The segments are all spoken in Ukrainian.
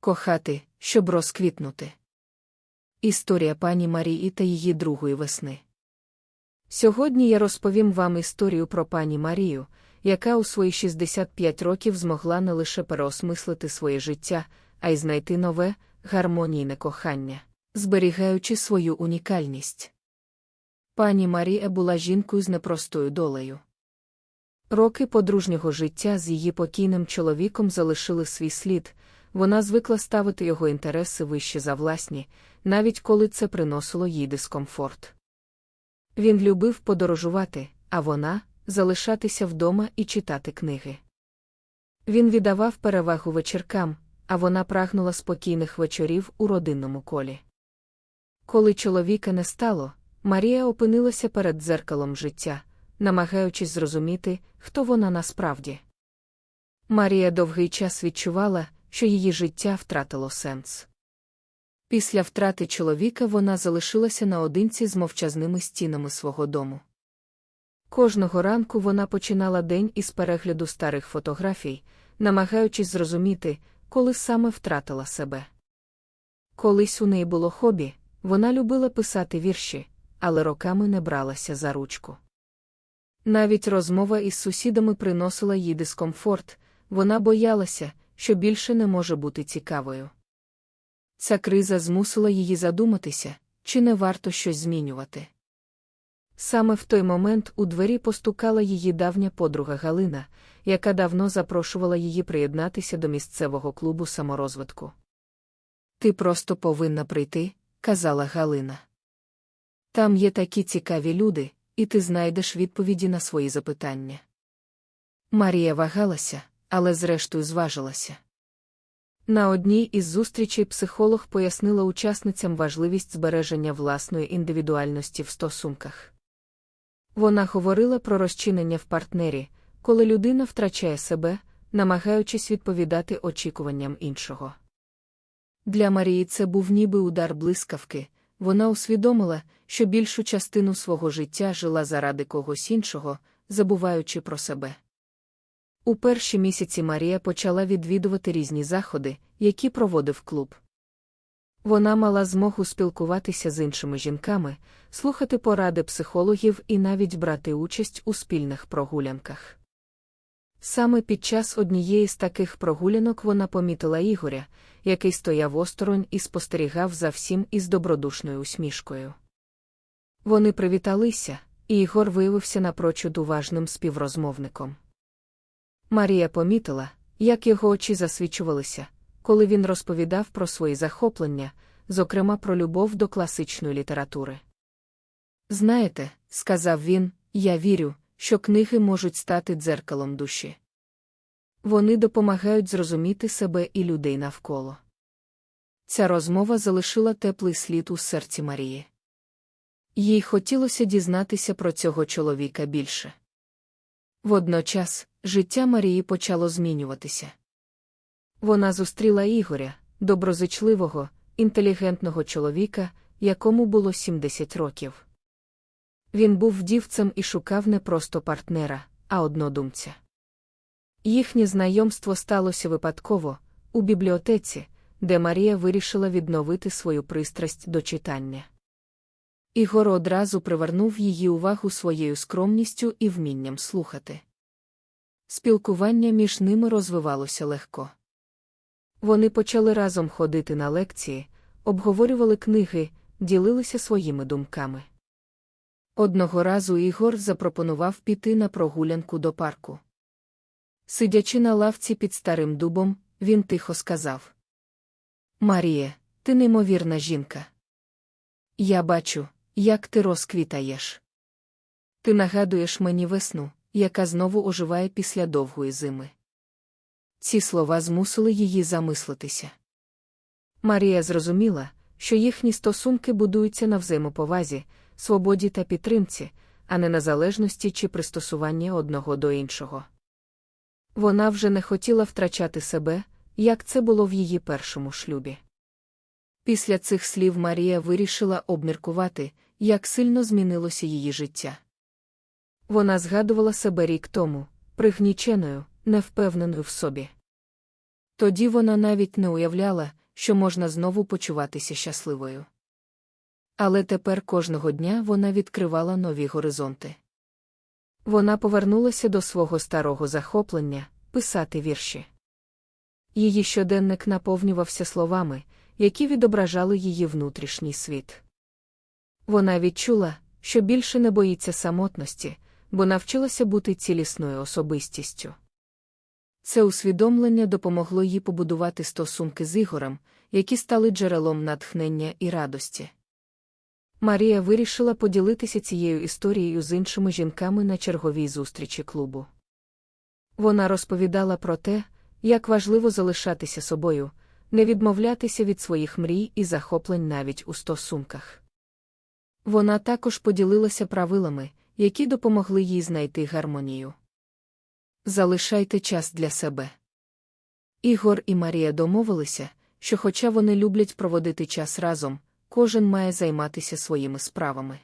Кохати, щоб розквітнути. Історія пані Марії та її другої весни. Сьогодні я розповім вам історію про пані Марію, яка у свої 65 років змогла не лише переосмислити своє життя, а й знайти нове, гармонійне кохання, зберігаючи свою унікальність. Пані Марія була жінкою з непростою долею. Роки подружнього життя з її покійним чоловіком залишили свій слід, вона звикла ставити його інтереси вище за власні, навіть коли це приносило їй дискомфорт. Він любив подорожувати, а вона залишатися вдома і читати книги. Він віддавав перевагу вечіркам, а вона прагнула спокійних вечорів у родинному колі. Коли чоловіка не стало, Марія опинилася перед дзеркалом життя, намагаючись зрозуміти, хто вона насправді. Марія довгий час відчувала, що її життя втратило сенс. Після втрати чоловіка вона залишилася наодинці з мовчазними стінами свого дому. Кожного ранку вона починала день із перегляду старих фотографій, намагаючись зрозуміти, коли саме втратила себе. Колись у неї було хобі, вона любила писати вірші, але роками не бралася за ручку. Навіть розмова із сусідами приносила їй дискомфорт, вона боялася, що більше не може бути цікавою. Ця криза змусила її задуматися, чи не варто щось змінювати. Саме в той момент у двері постукала її давня подруга Галина, яка давно запрошувала її приєднатися до місцевого клубу саморозвитку. Ти просто повинна прийти, казала Галина. Там є такі цікаві люди, і ти знайдеш відповіді на свої запитання. Марія вагалася, але зрештою зважилася. На одній із зустрічей психолог пояснила учасницям важливість збереження власної індивідуальності в стосунках. Вона говорила про розчинення в партнері, коли людина втрачає себе, намагаючись відповідати очікуванням іншого. Для Марії це був ніби удар блискавки, вона усвідомила, що більшу частину свого життя жила заради когось іншого, забуваючи про себе. У перші місяці Марія почала відвідувати різні заходи, які проводив клуб. Вона мала змогу спілкуватися з іншими жінками, слухати поради психологів і навіть брати участь у спільних прогулянках. Саме під час однієї з таких прогулянок вона помітила Ігоря, який стояв осторонь і спостерігав за всім із добродушною усмішкою. Вони привіталися, і Ігор виявився напрочуд уважним співрозмовником. Марія помітила, як його очі засвічувалися, коли він розповідав про свої захоплення, зокрема про любов до класичної літератури. Знаєте, сказав він, я вірю, що книги можуть стати дзеркалом душі. Вони допомагають зрозуміти себе і людей навколо. Ця розмова залишила теплий слід у серці Марії. Їй хотілося дізнатися про цього чоловіка більше. Водночас, життя Марії почало змінюватися. Вона зустріла Ігоря, доброзичливого, інтелігентного чоловіка, якому було 70 років. Він був вдівцем і шукав не просто партнера, а однодумця. Їхнє знайомство сталося випадково, у бібліотеці, де Марія вирішила відновити свою пристрасть до читання. Ігор одразу привернув її увагу своєю скромністю і вмінням слухати. Спілкування між ними розвивалося легко. Вони почали разом ходити на лекції, обговорювали книги, ділилися своїми думками. Одного разу Ігор запропонував піти на прогулянку до парку. Сидячи на лавці під старим дубом, він тихо сказав: Маріє, ти неймовірна жінка. Я бачу, як ти розквітаєш. Ти нагадуєш мені весну, яка знову оживає після довгої зими. Ці слова змусили її замислитися. Марія зрозуміла, що їхні стосунки будуються на взаємоповазі, свободі та підтримці, а не на залежності чи пристосуванні одного до іншого. Вона вже не хотіла втрачати себе, як це було в її першому шлюбі. Після цих слів Марія вирішила обміркувати, як сильно змінилося її життя. Вона згадувала себе рік тому, пригніченою, невпевненою в собі. Тоді вона навіть не уявляла, що можна знову почуватися щасливою. Але тепер кожного дня вона відкривала нові горизонти. Вона повернулася до свого старого захоплення писати вірші. Її щоденник наповнювався словами, які відображали її внутрішній світ. Вона відчула, що більше не боїться самотності, бо навчилася бути цілісною особистістю. Це усвідомлення допомогло їй побудувати стосунки з Ігорем, які стали джерелом натхнення і радості. Марія вирішила поділитися цією історією з іншими жінками на черговій зустрічі клубу. Вона розповідала про те, як важливо залишатися собою, не відмовлятися від своїх мрій і захоплень навіть у стосунках. Вона також поділилася правилами, які допомогли їй знайти гармонію. Залишайте час для себе. Ігор і Марія домовилися, що, хоча вони люблять проводити час разом, кожен має займатися своїми справами.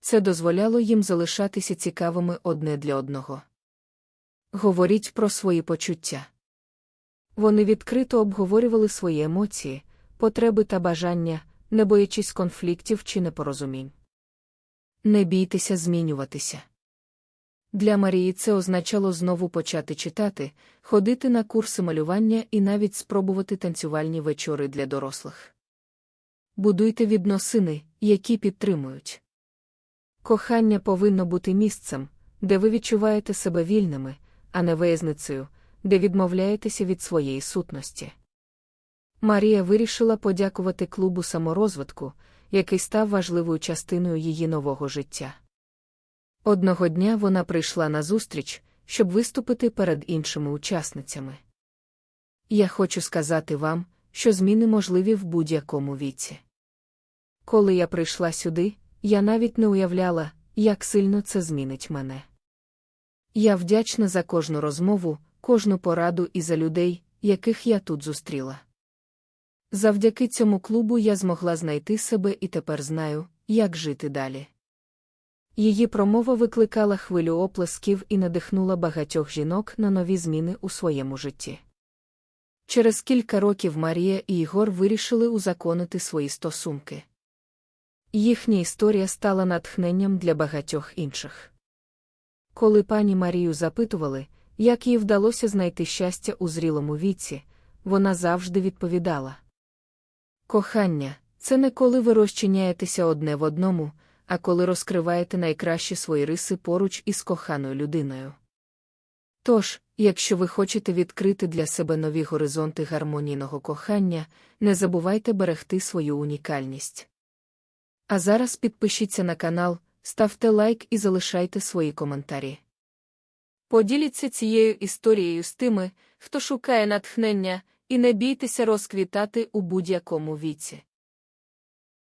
Це дозволяло їм залишатися цікавими одне для одного. Говоріть про свої почуття. Вони відкрито обговорювали свої емоції, потреби та бажання, не боячись конфліктів чи непорозумінь. Не бійтеся змінюватися. Для Марії це означало знову почати читати, ходити на курси малювання і навіть спробувати танцювальні вечори для дорослих. Будуйте відносини, які підтримують. Кохання повинно бути місцем, де ви відчуваєте себе вільними, а не виязницею, де відмовляєтеся від своєї сутності. Марія вирішила подякувати клубу саморозвитку, який став важливою частиною її нового життя. Одного дня вона прийшла на зустріч, щоб виступити перед іншими учасницями. Я хочу сказати вам, що зміни можливі в будь-якому віці. Коли я прийшла сюди, я навіть не уявляла, як сильно це змінить мене. Я вдячна за кожну розмову, кожну пораду і за людей, яких я тут зустріла. Завдяки цьому клубу я змогла знайти себе і тепер знаю, як жити далі. Її промова викликала хвилю оплесків і надихнула багатьох жінок на нові зміни у своєму житті. Через кілька років Марія і Ігор вирішили узаконити свої стосунки. Їхня історія стала натхненням для багатьох інших. Коли пані Марію запитували, як їй вдалося знайти щастя у зрілому віці, вона завжди відповідала: Кохання це не коли ви розчиняєтеся одне в одному, а коли розкриваєте найкращі свої риси поруч із коханою людиною. Тож, якщо ви хочете відкрити для себе нові горизонти гармонійного кохання, не забувайте берегти свою унікальність. А зараз підпишіться на канал, ставте лайк і залишайте свої коментарі. Поділіться цією історією з тими, хто шукає натхнення, і не бійтеся розквітати у будь-якому віці.